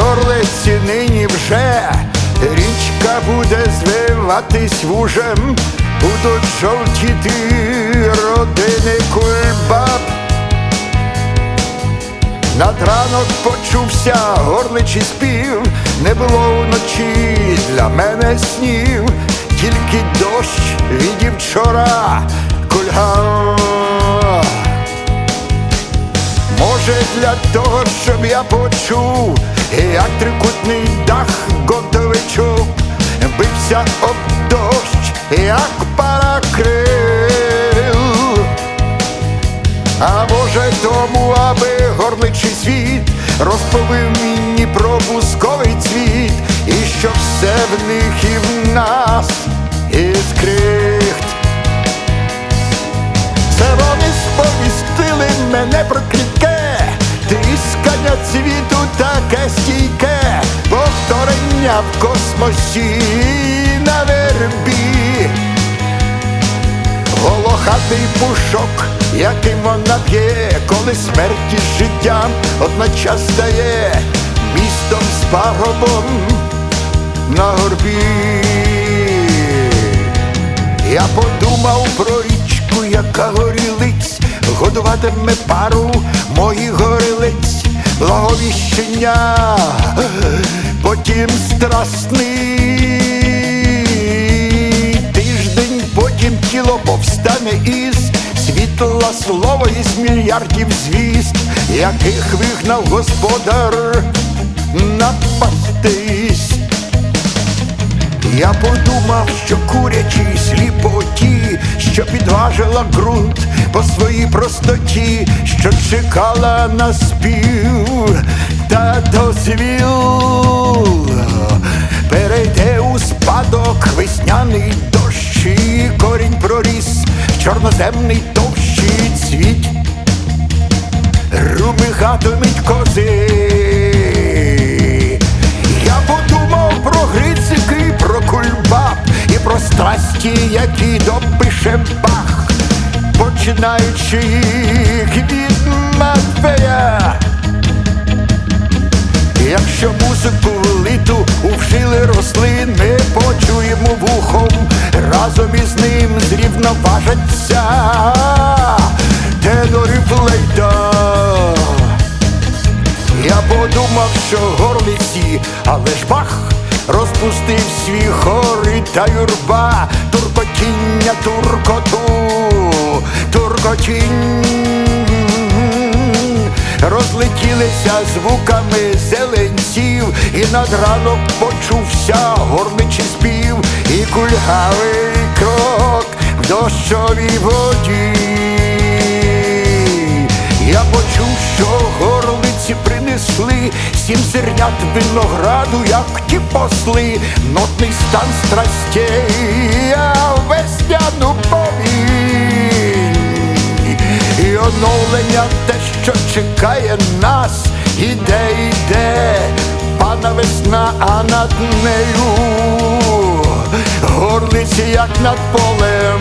горлиці нині вже річка буде звиватись вужем, будуть жовтіти родини кульбаб. Над ранок почувся горличий спів, не було вночі для мене снів, тільки дощ відів вчора кульгав. Може, для того, щоб я почув, як трикутний дах Гонтовичук бився об дощ, як пара крил. А може тому, аби горличий світ розповів мені про бусковий цвіт, і що все в них і в нас в космосі на вербі. Волохатий пушок, яким вона п'є, коли смерть із життям одночас стає містом з парубом на горбі. Я подумав про річку, яка горілиць, годуватиме пару моїх горилиць, благовіщення, потім страсний тиждень, потім тіло повстане із світла слово із мільярдів звіст, яких вигнав господар напастись. Я подумав, що курячій сліпоті, що підважила ґрунт по своїй простоті, що чекала на спів та дозвіл, весняний дощ, і корінь проріс чорноземний товщий цвіт румигатимуть кози. Я подумав про грицики, про кульбаб і про страсті, які допише бах, починаючи Якщо музику влиту у вшили рослин, ми почуємо вухом, разом із ним зрівноважаться. Тенори флейта. Я подумав, що горлиці, але ж бах розпустив свій хор і та юрба, туркотіння туркоту, туркотінь розлетілися звуками зеленців, і над ранок почувся горличий спів, і кульгавий крок в дощовій воді. Я почув, що горлиці принесли сім зернят винограду, як ті посли, нотний стан страстей, а весняну те, що чекає нас, іде, іде, пана весна, а над нею горлиці, як над полем.